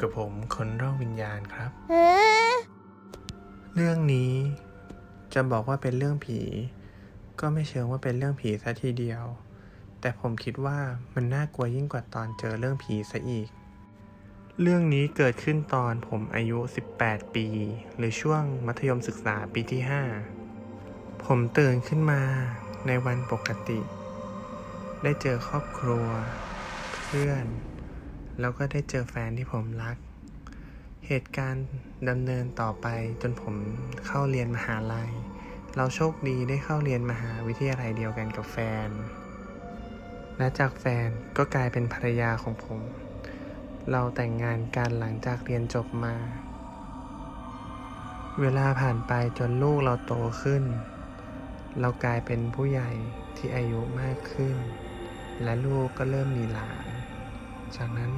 กับผมคนเล่าวิญญาณครับ เอ๊ะเรื่องนี้จะบอกว่าเป็นเรื่องผี ก็ไม่เชิงว่าเป็นเรื่องผีซะทีเดียว แต่ผมคิดว่ามันน่ากลัวยิ่งกว่าตอนเจอเรื่องผีซะอีก เรื่องนี้เกิดขึ้นตอนผมอายุ 18 ปี หรือช่วงมัธยมศึกษาปีที่ 5 ผมตื่นขึ้นมาในวันปกติ ได้เจอครอบครัว เพื่อน แล้วก็ได้เจอแฟนที่ผมรัก เหตุการณ์ดำเนินต่อไปจนผมเข้าเรียนมหาลัย เราโชคดีได้เข้าเรียนมหาวิทยาลัยเดียวกันกับแฟน และจากแฟนก็กลายเป็นภรรยาของผม เราแต่งงานกันหลังจากเรียนจบมา เวลาผ่านไปจนลูกเราโตขึ้น เรากลายเป็นผู้ใหญ่ที่อายุมากขึ้น และลูกก็เริ่มมีหลาน จากนั้น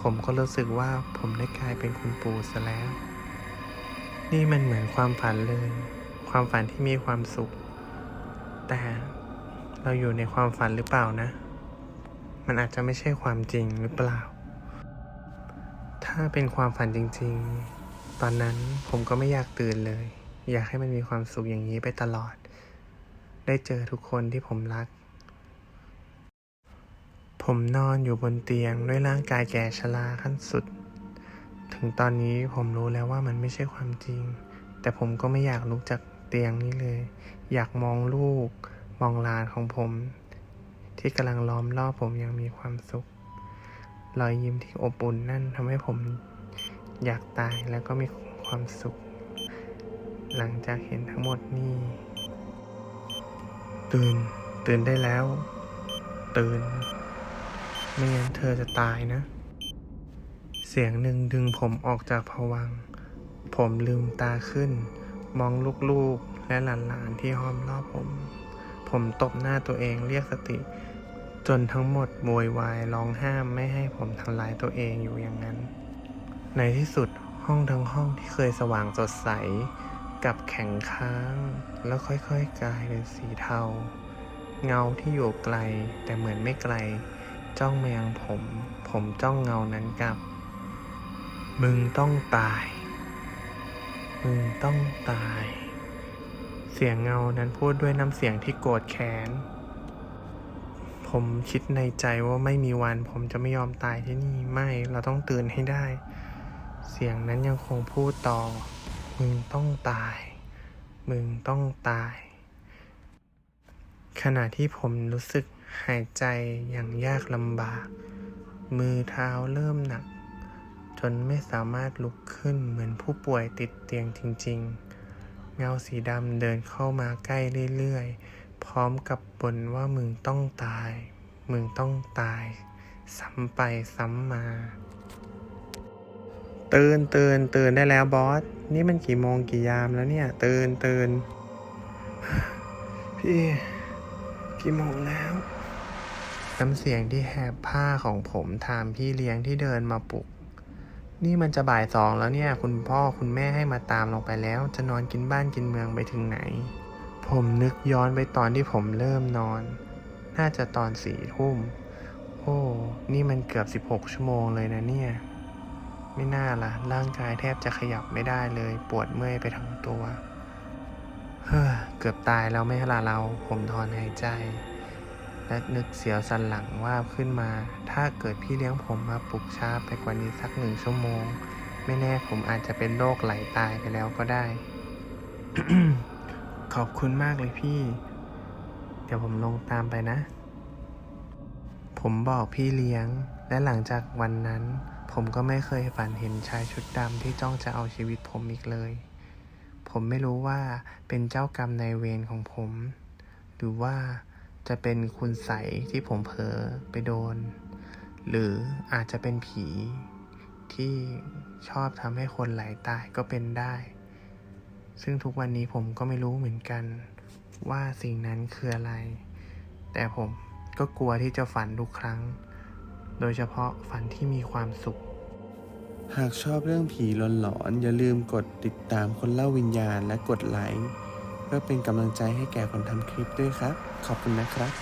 ผมก็รู้สึกว่าผมได้กลายเป็นคุณปู่ซะแล้ว นี่มันเหมือนความฝันเลย ความฝันที่มีความสุข แต่เราอยู่ในความฝันหรือเปล่านะ มันอาจจะไม่ใช่ความจริงหรือเปล่า ถ้าเป็นความฝันจริง ๆ ตอนนั้นผมก็ไม่อยากตื่นเลย อยากให้มันมีความสุขอย่างนี้ไปตลอด ได้เจอทุกคนที่ผมรัก ผมนอนอยู่บนเตียงด้วยร่างกายแก่ชราขั้นสุด ถึงตอนนี้ผมรู้แล้วว่ามันไม่ใช่ความจริง แต่ผมก็ไม่อยากลุกจากเตียงนี้เลย อยากมองลูก มองหลานของผม ที่กำลังล้อมรอบผมอย่างมีความสุข รอยยิ้มที่อบอุ่นนั่นทำให้ผมอยากตายแล้วก็มีความสุข หลังจากเห็นทั้งหมดนี่ ตื่น ตื่นได้แล้ว ตื่น ไม่งั้นเธอจะตายนะ เสียงหนึ่งดึงผมออกจากภวัง ผมลืมตาขึ้น มองลูกๆ และหลานๆที่ห้อมรอบผม ผมตบหน้าตัวเองเรียกสติ จนทั้งหมดโวยวายร้องห้ามไม่ให้ผมทำลายตัวเองอยู่อย่างนั้น ในที่สุดห้องทั้งห้องที่เคยสว่างสดใสกลับแข็งค้าง แล้วค่อยๆ กลายเป็นสีเทา เงาที่อยู่ไกลแต่เหมือนไม่ไกล จ้องมายังผม ผมจ้องเงานั้นกลับ มึงต้องตาย มึงต้องตาย เสียงเงานั้นพูดด้วยน้ำเสียงที่โกรธแค้น ผมคิดในใจว่าไม่มีวัน ผมจะไม่ยอมตายที่นี่ ไม่ เราต้องตื่นให้ได้ เสียงนั้นยังคงพูดต่อ มึงต้องตาย มึงต้องตาย ขณะที่ผมรู้สึก หายใจอย่างยากลำบาก มือเท้าเริ่มหนัก จนไม่สามารถลุกขึ้นเหมือนผู้ป่วยติดเตียงจริง ๆ เงาสีดำเดินเข้ามาใกล้เรื่อยๆ พร้อมกับบ่นว่ามึงต้องตาย มึงต้องตาย ซ้ำไปซ้ำมาตื่นตื่นตื่นได้แล้วบอส นี่มันกี่โมงกี่ยามแล้วเนี่ย ตื่นตื่นพี่กี่โมงแล้ว น้ำเสียงที่แหบผ้าของผมถามพี่เลี้ยงที่เดินมาปลุก นี่มันจะบ่ายสองแล้วเนี่ย คุณพ่อคุณแม่ให้มาตามลงไปแล้ว จะนอนกินบ้านกินเมืองไปถึงไหน ผมนึกย้อนไปตอนที่ผมเริ่มนอน น่าจะตอนสี่ทุ่ม โอ้ นี่มันเกือบสิบหกชั่วโมงเลยนะเนี่ย ไม่น่าละ่ะ ร่างกายแทบจะขยับไม่ได้เลย ปวดเมื่อยไปทั้งตัว เฮ้อ เกือบตายแล้วไม่ละเรา ผมถอนหายใจ และนึกเสียวสันหลังว่าขึ้นมา ถ้าเกิดพี่เลี้ยงผมมาปลุกช้าไปกว่านี้สักหนึ่งชั่วโมง ไม่แน่ผมอาจจะเป็นโรคไหลตายไปแล้วก็ได้ ขอบคุณมากเลยพี่ เดี๋ยวผมลงตามไปนะ ผมบอกพี่เลี้ยง และหลังจากวันนั้น ผมก็ไม่เคยฝันเห็นชายชุดดำที่จ้องจะเอาชีวิตผมอีกเลย ผมไม่รู้ว่าเป็นเจ้ากรรมนายเวรของผม หรือว่า จะเป็นคุณใสที่ผมเผลอไปโดน หรืออาจจะเป็นผีที่ชอบทำให้คนไหลตายก็เป็นได้ ซึ่งทุกวันนี้ผมก็ไม่รู้เหมือนกันว่าสิ่งนั้นคืออะไร แต่ผมก็กลัวที่จะฝันทุกครั้ง โดยเฉพาะฝันที่มีความสุข หากชอบเรื่องผีหลอนๆอย่าลืมกดติดตามคนเล่าวิญญาณและกดไลค์เพื่อเป็นกำลังใจให้แก่คนทำคลิปด้วยครับ ขอบคุณนะครับ